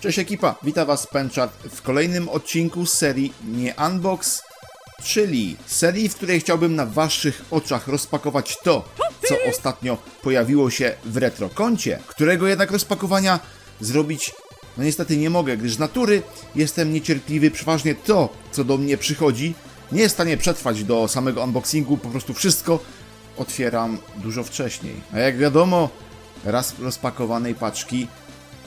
Cześć ekipa, witam was Penchart w kolejnym odcinku serii Nie Unbox, czyli serii, w której chciałbym na waszych oczach rozpakować to, co ostatnio pojawiło się w retrokoncie, którego jednak rozpakowania zrobić no niestety nie mogę, gdyż z natury jestem niecierpliwy, przeważnie to, co do mnie przychodzi, nie jest w stanie przetrwać do samego unboxingu, po prostu wszystko otwieram dużo wcześniej. A jak wiadomo, raz rozpakowanej paczki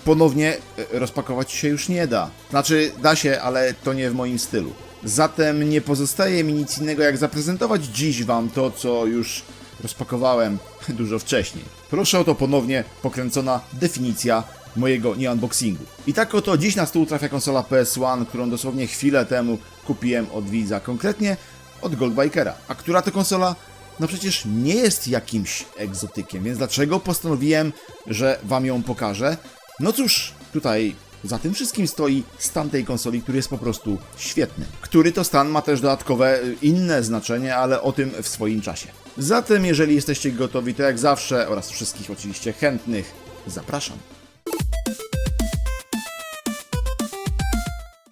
ponownie e, rozpakować się już nie da. Znaczy, da się, ale to nie w moim stylu. Zatem nie pozostaje mi nic innego, jak zaprezentować dziś Wam to, co już rozpakowałem dużo wcześniej. Proszę o to ponownie pokręcona definicja mojego nie-unboxingu. I tak oto dziś na stół trafia konsola PS1, którą dosłownie chwilę temu kupiłem od widza, konkretnie od Goldbikera. A która to konsola? No przecież nie jest jakimś egzotykiem, więc dlaczego postanowiłem, że Wam ją pokażę? No cóż, tutaj za tym wszystkim stoi stan tej konsoli, który jest po prostu świetny. Który to stan ma też dodatkowe y, inne znaczenie, ale o tym w swoim czasie. Zatem, jeżeli jesteście gotowi, to jak zawsze oraz wszystkich oczywiście chętnych, zapraszam.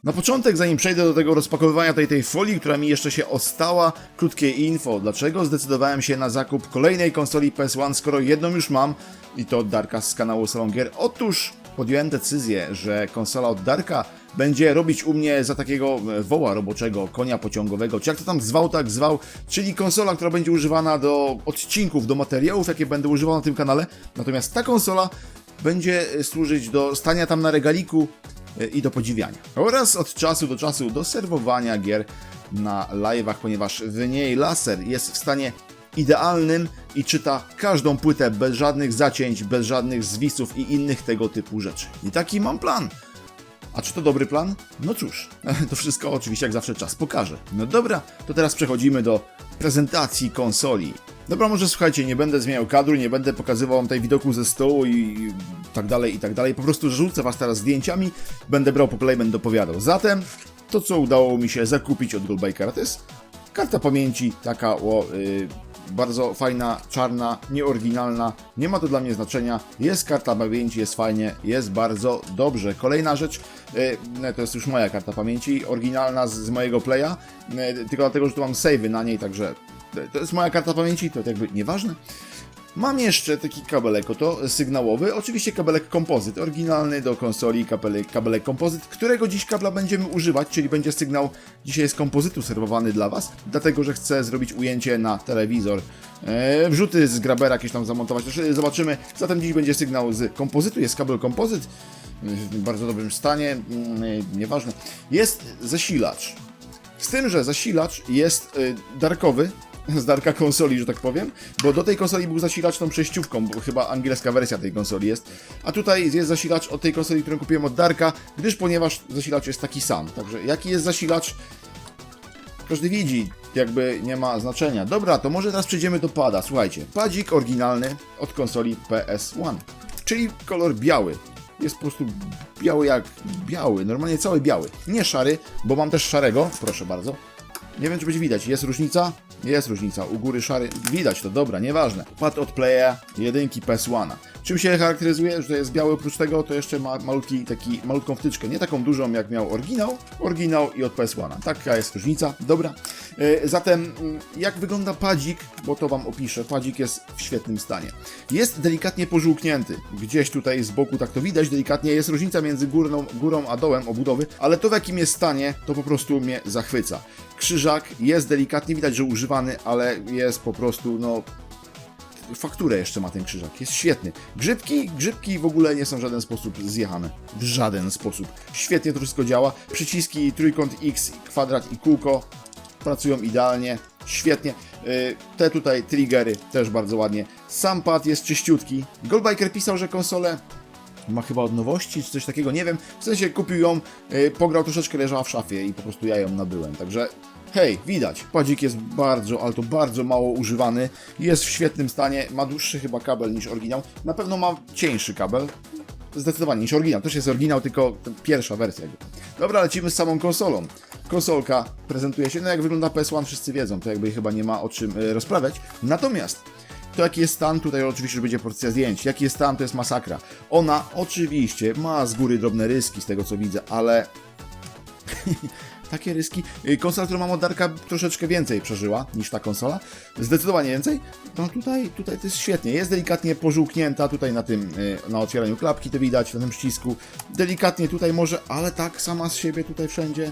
Na początek, zanim przejdę do tego rozpakowywania tej, tej folii, która mi jeszcze się ostała, krótkie info. Dlaczego zdecydowałem się na zakup kolejnej konsoli PS1, skoro jedną już mam i to od Darka z kanału Salon Gier? Otóż podjąłem decyzję, że konsola od Darka będzie robić u mnie za takiego e, woła roboczego, konia pociągowego, czy jak to tam zwał, tak zwał, czyli konsola, która będzie używana do odcinków, do materiałów, jakie będę używał na tym kanale. Natomiast ta konsola będzie e, służyć do stania tam na regaliku e, i do podziwiania. Oraz od czasu do czasu do serwowania gier na live'ach, ponieważ w niej laser jest w stanie idealnym i czyta każdą płytę bez żadnych zacięć, bez żadnych zwisów i innych tego typu rzeczy. I taki mam plan. A czy to dobry plan? No cóż, to wszystko oczywiście jak zawsze czas pokaże. No dobra, to teraz przechodzimy do prezentacji konsoli. Dobra, może słuchajcie, nie będę zmieniał kadru, nie będę pokazywał wam tutaj widoku ze stołu i tak dalej, i tak dalej. Po prostu rzucę was teraz zdjęciami, będę brał po kolei, będę. Zatem, to co udało mi się zakupić od Goldbikera, to jest karta pamięci, taka o... Yy, bardzo fajna, czarna, nieoryginalna, nie ma to dla mnie znaczenia, jest karta pamięci, jest fajnie, jest bardzo dobrze. Kolejna rzecz, yy, to jest już moja karta pamięci, oryginalna z, mojego playa, yy, tylko dlatego, że tu mam savey na niej, także to jest moja karta pamięci, to jakby nieważne. Mam jeszcze taki kabelek oto sygnałowy, oczywiście kabelek kompozyt, oryginalny do konsoli kabelek, kabelek kompozyt, którego dziś kabla będziemy używać, czyli będzie sygnał dzisiaj z kompozytu serwowany dla Was, dlatego że chcę zrobić ujęcie na telewizor, e, wrzuty z grabera jakieś tam zamontować, e, zobaczymy, zatem dziś będzie sygnał z kompozytu, jest kabel kompozyt, w bardzo dobrym stanie, mm, e, nieważne, jest zasilacz, z tym, że zasilacz jest y, darkowy, z darka konsoli, że tak powiem, bo do tej konsoli był zasilacz tą przejściówką, bo chyba angielska wersja tej konsoli jest, a tutaj jest zasilacz od tej konsoli, którą kupiłem od Darka, gdyż ponieważ zasilacz jest taki sam. Także jaki jest zasilacz? Każdy widzi, jakby nie ma znaczenia. Dobra, to może teraz przejdziemy do pada. Słuchajcie, padzik oryginalny od konsoli PS1, czyli kolor biały. Jest po prostu biały jak biały, normalnie cały biały. Nie szary, bo mam też szarego, proszę bardzo. Nie wiem, czy będzie widać. Jest różnica? Jest różnica. U góry szary. Widać to, dobra, nieważne. Pad od playa jedynki PS1. Czym się charakteryzuje, że to jest biały oprócz tego, to jeszcze ma malutki, taki, malutką wtyczkę. Nie taką dużą, jak miał oryginał. Oryginał i od PS1. Taka jest różnica. Dobra. E, Zatem, mm, jak wygląda padzik, bo to Wam opiszę. Padzik jest w świetnym stanie. Jest delikatnie pożółknięty. Gdzieś tutaj z boku tak to widać delikatnie. Jest różnica między górną, górą a dołem obudowy, ale to w jakim jest stanie, to po prostu mnie zachwyca. Krzyżak jest delikatnie widać, że używany, ale jest po prostu, no, fakturę jeszcze ma ten krzyżak. Jest świetny. Grzybki, grzybki w ogóle nie są w żaden sposób zjechane. W żaden sposób. Świetnie to wszystko działa. Przyciski trójkąt X, kwadrat i kółko pracują idealnie. Świetnie. Yy, Te tutaj triggery też bardzo ładnie. Sam pad jest czyściutki. Goldbiker pisał, że konsolę ma chyba od nowości, czy coś takiego, nie wiem. W sensie kupił ją, yy, pograł troszeczkę, leżała w szafie i po prostu ja ją nabyłem. Także hej, widać, padzik jest bardzo, ale to bardzo mało używany. Jest w świetnym stanie, ma dłuższy chyba kabel niż oryginał. Na pewno ma cieńszy kabel. Zdecydowanie niż oryginał. Też jest oryginał, tylko pierwsza wersja. Dobra, lecimy z samą konsolą. Konsolka prezentuje się, no jak wygląda PS1 wszyscy wiedzą, to jakby chyba nie ma o czym e, rozprawiać. Natomiast To jaki jest stan, tutaj oczywiście będzie porcja zdjęć. Jaki jest stan, to jest masakra. Ona oczywiście ma z góry drobne ryski z tego co widzę, ale takie ryski. Y, Konsola, którą mam od Darka, troszeczkę więcej przeżyła niż ta konsola. Zdecydowanie więcej. No tutaj, tutaj to jest świetnie. Jest delikatnie pożółknięta tutaj na tym, y, na otwieraniu klapki to widać, na tym przycisku. Delikatnie tutaj może, ale tak sama z siebie tutaj wszędzie.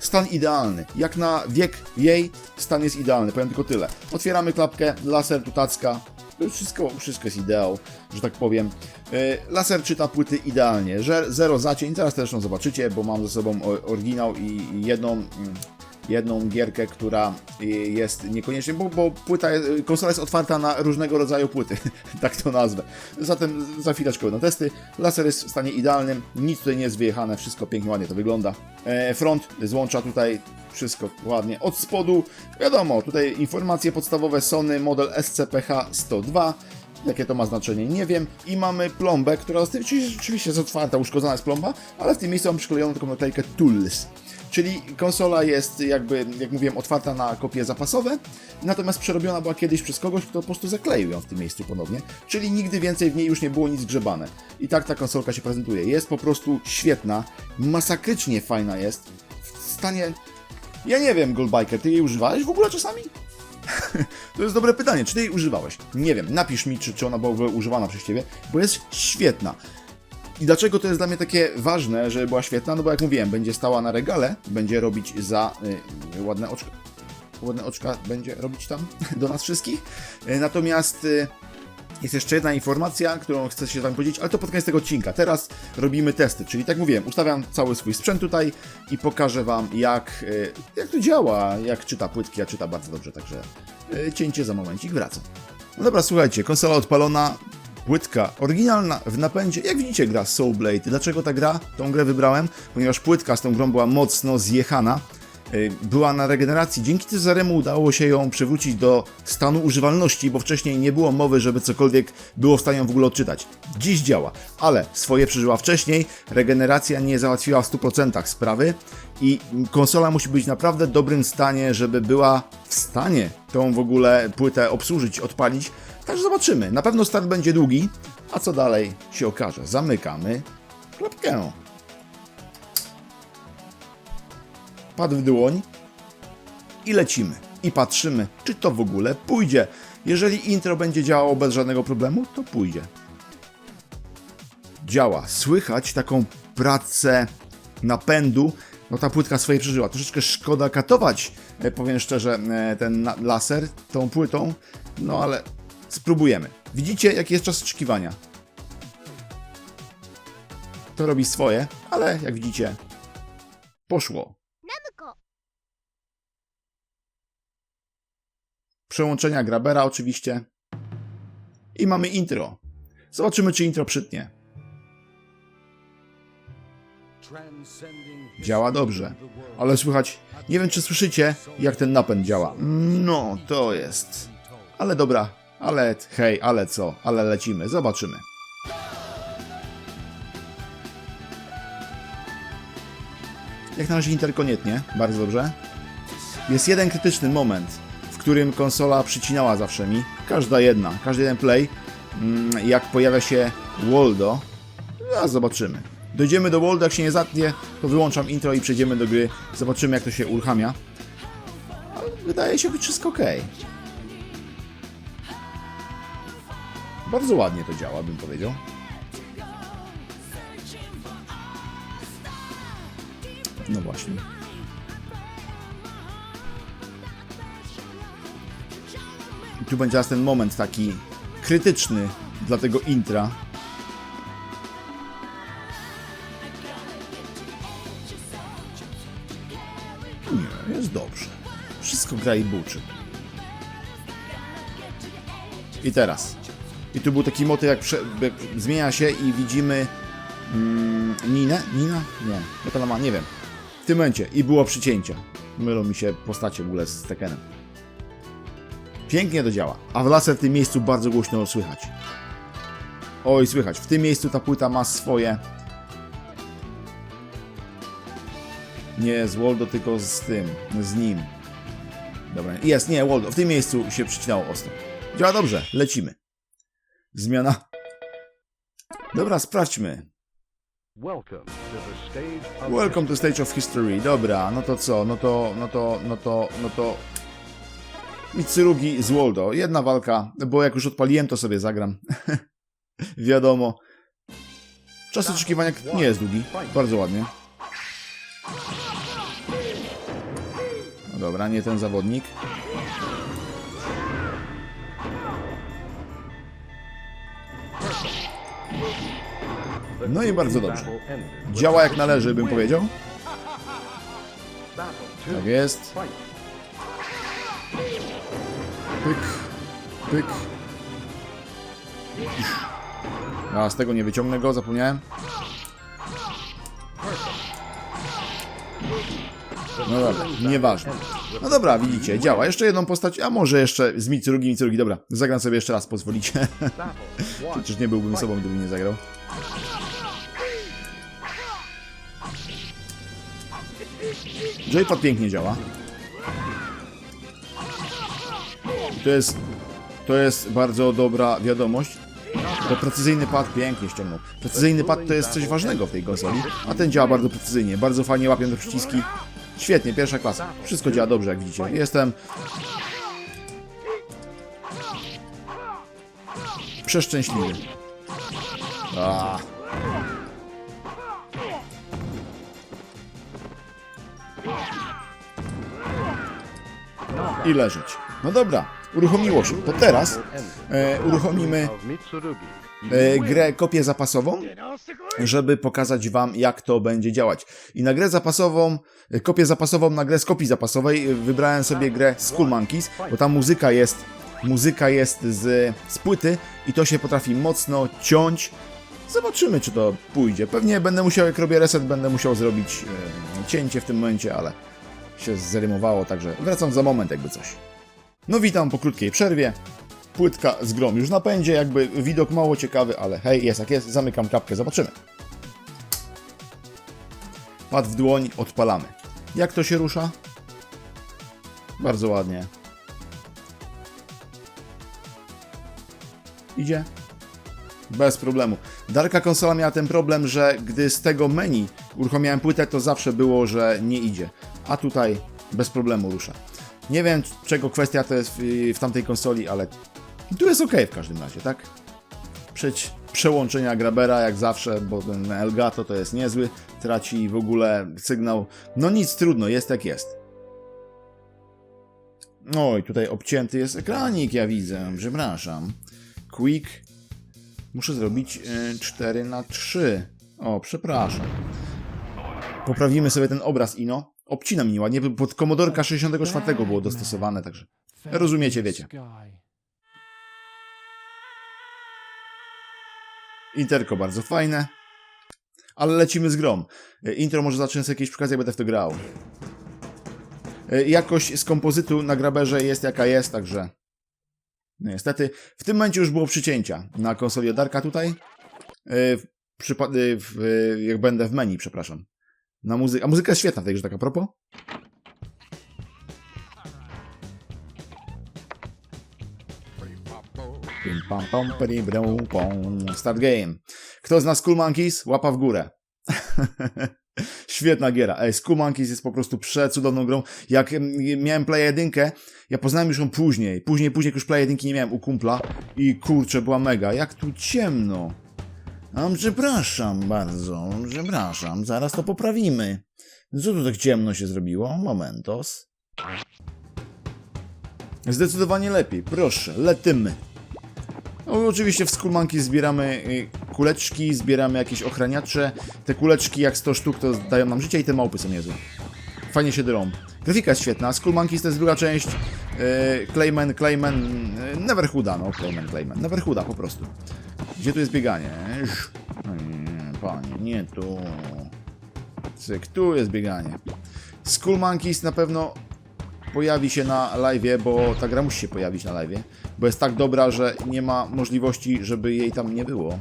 Stan idealny. Jak na wiek jej, stan jest idealny. Powiem tylko tyle. Otwieramy klapkę, laser tutacka. Wszystko, wszystko jest ideał, że tak powiem. Yy, Laser czyta płyty idealnie. Zero zacień. Zaraz zresztą zobaczycie, bo mam ze sobą oryginał i i jedną, mm, jedną gierkę, która y, jest niekoniecznie, bo, bo płyta, konsola jest otwarta na różnego rodzaju płyty, tak to nazwę. Zatem za chwileczkę będą testy. Laser jest w stanie idealnym, nic tutaj nie jest wyjechane, wszystko pięknie, ładnie to wygląda. E, front złącza tutaj wszystko ładnie. Od spodu, wiadomo, tutaj informacje podstawowe Sony model SCPH-102. Jakie to ma znaczenie, nie wiem. I mamy plombę, która oczywiście jest otwarta, uszkodzona jest plomba, ale w tym miejscu mam przyklejoną taką naklejkę Tools. Czyli konsola jest jakby, jak mówiłem, otwarta na kopie zapasowe, natomiast przerobiona była kiedyś przez kogoś, kto po prostu zakleił ją w tym miejscu ponownie, czyli nigdy więcej w niej już nie było nic grzebane. I tak ta konsolka się prezentuje. Jest po prostu świetna, masakrycznie fajna jest, w stanie... Ja nie wiem, Goldbiker, ty jej używałeś w ogóle czasami? To jest dobre pytanie, czy ty jej używałeś? Nie wiem, napisz mi, czy, czy ona była używana przez ciebie, bo jest świetna. I dlaczego to jest dla mnie takie ważne, żeby była świetna? No bo jak mówiłem, będzie stała na regale, będzie robić za y, ładne oczka. Ładne oczka będzie robić tam do nas wszystkich. Y, natomiast y, jest jeszcze jedna informacja, którą chcę się z Wami podzielić, ale to pod koniec tego odcinka. Teraz robimy testy, czyli tak mówiłem, ustawiam cały swój sprzęt tutaj i pokażę Wam, jak, y, jak to działa, jak czyta płytki, a czyta bardzo dobrze, także y, cięcie za momencik, wracam. No dobra, słuchajcie, konsola odpalona, płytka oryginalna w napędzie. Jak widzicie, gra Soul Blade. Dlaczego ta gra? Tą grę wybrałem, ponieważ płytka z tą grą była mocno zjechana. Yy, Była na regeneracji. Dzięki Cezaremu udało się ją przywrócić do stanu używalności, bo wcześniej nie było mowy, żeby cokolwiek było w stanie ją w ogóle odczytać. Dziś działa, ale swoje przeżyła wcześniej. Regeneracja nie załatwiła w 100% sprawy i konsola musi być naprawdę dobrym stanie, żeby była w stanie tą w ogóle płytę obsłużyć, odpalić. Także zobaczymy. Na pewno start będzie długi, a co dalej się okaże. Zamykamy klapkę. Padł w dłoń i lecimy. I patrzymy, czy to w ogóle pójdzie. Jeżeli intro będzie działało bez żadnego problemu, to pójdzie. Działa. Słychać taką pracę napędu. No ta płytka swoje przeżyła. Troszeczkę szkoda katować, e, powiem szczerze, e, ten laser tą płytą. No ale spróbujemy. Widzicie, jaki jest czas oczekiwania. To robi swoje, ale jak widzicie, poszło. Przełączenia Grabera oczywiście. I mamy intro. Zobaczymy, czy intro przytnie. Działa dobrze, ale słychać, nie wiem czy słyszycie, jak ten napęd działa. No, to jest. Ale dobra, ale hej, ale co, ale lecimy, zobaczymy. Jak na razie interkonietnie, bardzo dobrze. Jest jeden krytyczny moment, w którym konsola przycinała zawsze mi. Każda jedna, każdy jeden play. mm, Jak pojawia się Waldo, a zobaczymy. Dojdziemy do Waldo, jak się nie zatnie, to wyłączam intro i przejdziemy do gry. Zobaczymy, jak to się uruchamia. Ale wydaje się być wszystko ok. Bardzo ładnie to działa, bym powiedział. No właśnie. Tu będzie teraz ten moment taki krytyczny dla tego intra. Nie, jest dobrze. Wszystko gra i buczy. I teraz. I tu był taki motyw, jak, prze, jak zmienia się i widzimy mm, Ninę? Nina? Nie. Ona ma? Nie wiem. W tym momencie. I było przycięcie. Mylą mi się postacie w ogóle z Tekkenem. Pięknie to działa. A w laser w tym miejscu bardzo głośno słychać. Oj, słychać. W tym miejscu ta płyta ma swoje. Nie z Waldo, tylko z tym. Z nim. Dobra. Jest, nie, Waldo. W tym miejscu się przycinało ostro. Działa dobrze, lecimy. Zmiana. Dobra, sprawdźmy. Welcome to the stage of History. Dobra, no to co? No to, no to, no to, no to... Mitsurugi z Waldo. Jedna walka, bo jak już odpaliłem, to sobie zagram. Wiadomo. Czas oczekiwania nie jest długi. Bardzo ładnie. No dobra, nie ten zawodnik. No i bardzo dobrze. Działa jak należy, bym powiedział. Tak jest. Pyk, pyk. A z tego nie wyciągnę go, zapomniałem. No dobra, nieważne. No dobra, widzicie, działa. Jeszcze jedną postać, a może jeszcze z Mitsurugi, Mitsurugi. Dobra, zagram sobie jeszcze raz, pozwolicie. Przecież nie byłbym sobą, gdybym nie zagrał. Joypad pięknie działa. To jest, to jest bardzo dobra wiadomość. To precyzyjny pad pięknie ściągnął. Precyzyjny pad to jest coś ważnego w tej konsoli, a ten działa bardzo precyzyjnie. Bardzo fajnie łapią te przyciski. Świetnie, pierwsza klasa. Wszystko działa dobrze, jak widzicie. Jestem przeszczęśliwy. A. I leżeć. No dobra, uruchomiło się. To teraz e, uruchomimy e, grę kopię zapasową, żeby pokazać wam, jak to będzie działać. I na grę zapasową, e, kopię zapasową na grę z kopii zapasowej e, wybrałem sobie grę Skull Monkeys, bo ta muzyka jest, muzyka jest z, z płyty i to się potrafi mocno ciąć. Zobaczymy, czy to pójdzie. Pewnie będę musiał, jak robię reset, będę musiał zrobić e, cięcie w tym momencie, ale się zrymowało, także wracam za moment, jakby coś. No witam po krótkiej przerwie. Płytka z grom już na pędzie, jakby widok mało ciekawy, ale hej, jest jak jest, zamykam klapkę, zobaczymy. Pad w dłoń, odpalamy. Jak to się rusza? Bardzo ładnie. Idzie? Bez problemu. Darka konsola miała ten problem, że gdy z tego menu uruchamiałem płytę, to zawsze było, że nie idzie. A tutaj bez problemu rusza. Nie wiem, czego kwestia to jest w, tamtej konsoli, ale tu jest ok w każdym razie, tak? Przeć przełączenia Grabera jak zawsze, bo ten Elgato to jest niezły, traci w ogóle sygnał. No nic, trudno, jest jak jest. Oj, tutaj obcięty jest ekranik, ja widzę, przepraszam. Quick. Muszę zrobić y, 4 na 3 O, przepraszam. Poprawimy sobie ten obraz Ino. Obcinam mi ładnie, pod Commodorka 64 było dostosowane, także rozumiecie, wiecie. Interko bardzo fajne. Ale lecimy z grom. Intro może zacznę sobie jakieś przykazać, jak będę w to grał. Jakość z kompozytu na graberze jest jaka jest, także... No niestety. W tym momencie już było przycięcia na konsoli Darka tutaj. E, W e, e, jak będę w menu, przepraszam. Na muzy- A muzyka jest świetna, także tak a propos. Start game. Kto zna Skull Monkeys? Łapa w górę. Świetna giera. Ej, Skull Monkeys jest po prostu przecudowną grą. Jak em, miałem Play 1, ja poznałem już ją później. Później, później jak już Play 1 nie miałem u kumpla i kurczę, była mega. Jak tu ciemno. A, przepraszam bardzo, przepraszam. Zaraz to poprawimy. Co tu tak ciemno się zrobiło? Momentos. Zdecydowanie lepiej. Proszę, letymy. No, oczywiście w Skullmanki zbieramy y, kuleczki, zbieramy jakieś ochraniacze. Te kuleczki, jak 100 sztuk, to dają nam życie i te małpy są niezłe. Fajnie się drą. Grafika jest świetna. Skull Monkeys to jest druga część. Yy, Clayman, Clayman, yy, Neverhooda, no Clayman, Clayman. Neverhooda po prostu. Gdzie tu jest bieganie? No nie, panie, nie tu. Cyk, tu jest bieganie. Skull Monkeys na pewno pojawi się na live, bo ta gra musi się pojawić na live, bo jest tak dobra, że nie ma możliwości, żeby jej tam nie było.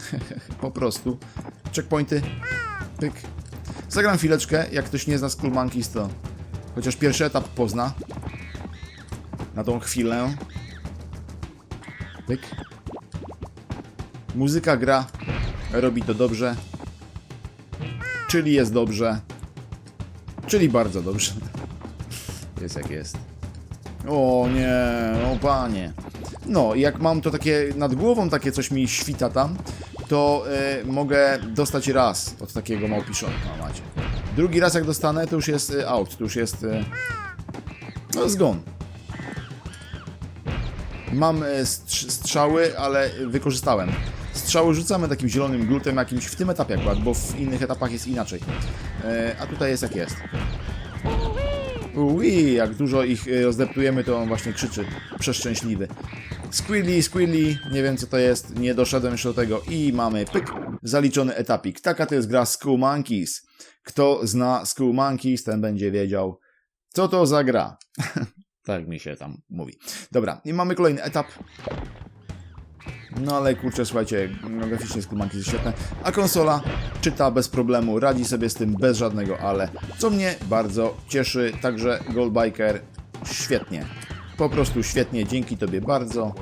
po prostu. Checkpointy. Pyk. Zagram chwileczkę, jak ktoś nie zna Skull Monkeys, to chociaż pierwszy etap pozna. Na tą chwilę. Pyk. Muzyka gra, robi to dobrze, czyli jest dobrze, czyli bardzo dobrze. Jest jak jest. O nie, o panie. No, jak mam to takie nad głową, takie coś mi świta tam, to e, mogę dostać raz od takiego małpiszona. No macie. Drugi raz jak dostanę, to już jest e, out, to już jest e, no zgon. Mam strz- strzały, ale wykorzystałem. Strzały rzucamy takim zielonym glutem jakimś w tym etapie akurat, bo w innych etapach jest inaczej. E, a tutaj jest jak jest. Ui, jak dużo ich y, rozdeptujemy, to on właśnie krzyczy. Przeszczęśliwy. Squilly, Squilly, nie wiem co to jest, nie doszedłem jeszcze do tego. I mamy pyk, zaliczony etapik. Taka to jest gra Skull Monkeys. Kto zna Skull Monkeys, ten będzie wiedział, co to za gra. tak mi się tam mówi. Dobra, i mamy kolejny etap. No ale kurczę, słuchajcie, graficznie Monkeys jest świetne, a konsola czyta bez problemu, radzi sobie z tym bez żadnego ale, co mnie bardzo cieszy, także Goldbiker świetnie, po prostu świetnie, dzięki Tobie bardzo,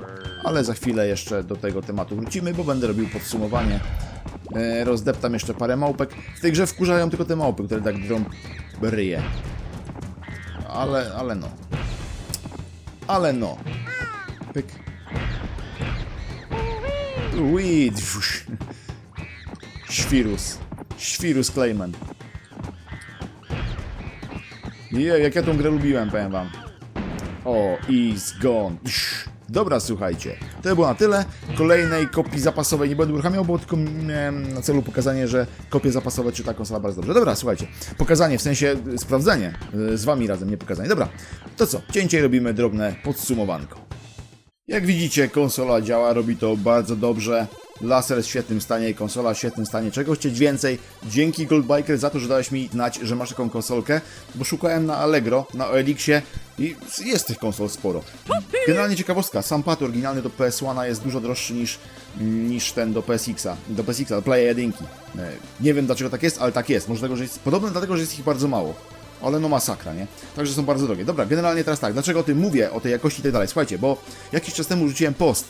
ale za chwilę jeszcze do tego tematu wrócimy, bo będę robił podsumowanie, e, rozdeptam jeszcze parę małpek, w tej grze wkurzają tylko te małpy, które tak drą ryje, ale, ale no, ale no, pyk. Ui. Świrus. Świrus Clayman. Je, jak ja tą grę lubiłem, powiem wam. O, is gone. Dobra, słuchajcie. To było na tyle. Kolejnej kopii zapasowej nie będę uruchamiał, bo tylko miałem na celu pokazanie, że kopie zapasowe czyta konsola bardzo dobrze. Dobra, słuchajcie. Pokazanie, w sensie sprawdzenie. y, Z wami razem, nie pokazanie. Dobra, to co? Cięcie robimy drobne podsumowanko. Jak widzicie, konsola działa, robi to bardzo dobrze. Laser w świetnym stanie, konsola w świetnym stanie. Czego chcieć więcej? Dzięki Goldbiker za to, że dałeś mi znać, że masz taką konsolkę, bo szukałem na Allegro, na OLX-ie i jest tych konsol sporo. Generalnie ciekawostka, sam pad oryginalny do PS1 jest dużo droższy niż, niż ten do PSX-a, do PSX-a, do Play 1. Nie wiem dlaczego tak jest, ale tak jest. Może dlatego, że jest podobne dlatego, że jest ich bardzo mało. Ale no masakra, nie? Także są bardzo drogie. Dobra, generalnie teraz tak, dlaczego o tym mówię, o tej jakości i tak dalej? Słuchajcie, bo jakiś czas temu rzuciłem post,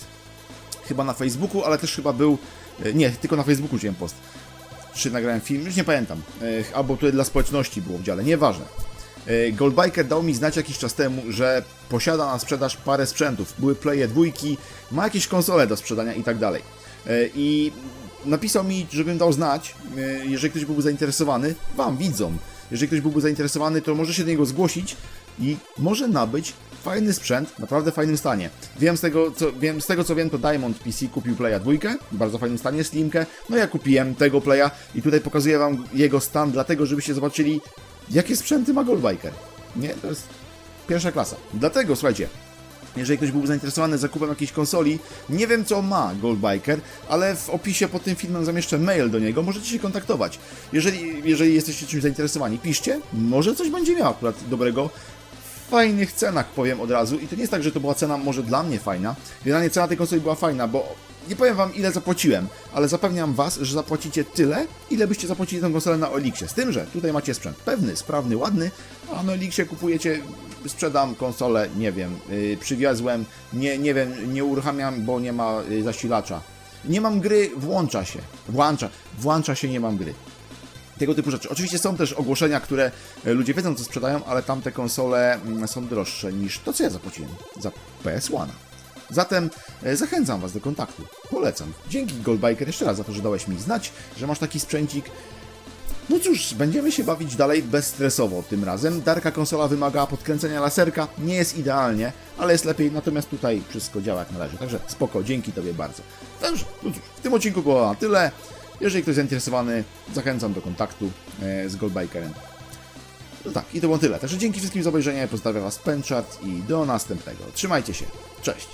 chyba na Facebooku, ale też chyba był, e, nie, tylko na Facebooku rzuciłem post. Czy nagrałem film, już nie pamiętam. E, Albo tutaj dla społeczności było w dziale, nieważne. E, Goldbiker dał mi znać jakiś czas temu, że posiada na sprzedaż parę sprzętów. Były playe dwójki, ma jakieś konsole do sprzedania i tak dalej. I napisał mi, żebym dał znać, jeżeli ktoś byłby zainteresowany, wam, widzom, jeżeli ktoś byłby zainteresowany, to może się do niego zgłosić i może nabyć fajny sprzęt, naprawdę fajnym stanie. Wiem z tego, co wiem, z tego co wiem, to Diamond PC kupił Playa 2, w bardzo fajnym stanie, Slimkę, no ja kupiłem tego Playa i tutaj pokazuję wam jego stan, dlatego żebyście zobaczyli, jakie sprzęty ma Goldbiker. Nie, to jest pierwsza klasa. Dlatego, słuchajcie, jeżeli ktoś byłby zainteresowany zakupem jakiejś konsoli, nie wiem co ma Goldbiker, ale w opisie pod tym filmem zamieszczę mail do niego, możecie się kontaktować. Jeżeli, jeżeli jesteście czymś zainteresowani, piszcie, może coś będzie miał akurat dobrego. Fajnych cenach powiem od razu i to nie jest tak, że to była cena może dla mnie fajna. Generalnie cena tej konsoli była fajna, bo nie powiem wam ile zapłaciłem, ale zapewniam was, że zapłacicie tyle, ile byście zapłacili tę konsolę na Olixie. Z tym, że tutaj macie sprzęt pewny, sprawny, ładny, a na Olixie kupujecie, sprzedam konsolę, nie wiem, yy, przywiozłem, nie, nie wiem, nie uruchamiam, bo nie ma yy, zasilacza. Nie mam gry, włącza się, włącza, włącza się, nie mam gry tego typu rzeczy. Oczywiście są też ogłoszenia, które e, ludzie wiedzą, co sprzedają, ale tamte konsole mm, są droższe niż to, co ja zapłaciłem za PS1. Zatem e, zachęcam Was do kontaktu. Polecam. Dzięki Goldbiker jeszcze raz za to, że dałeś mi znać, że masz taki sprzęcik. No cóż, będziemy się bawić dalej bezstresowo tym razem. Darka konsola wymaga podkręcenia laserka, nie jest idealnie, ale jest lepiej, natomiast tutaj wszystko działa jak należy. Także spoko, dzięki Tobie bardzo. Dobrze, no cóż, w tym odcinku było na tyle. Jeżeli ktoś zainteresowany, zachęcam do kontaktu e, z Goldbikerem. No tak, i to było tyle. Także dzięki wszystkim za obejrzenie, pozdrawiam Was Penchart i do następnego. Trzymajcie się, cześć!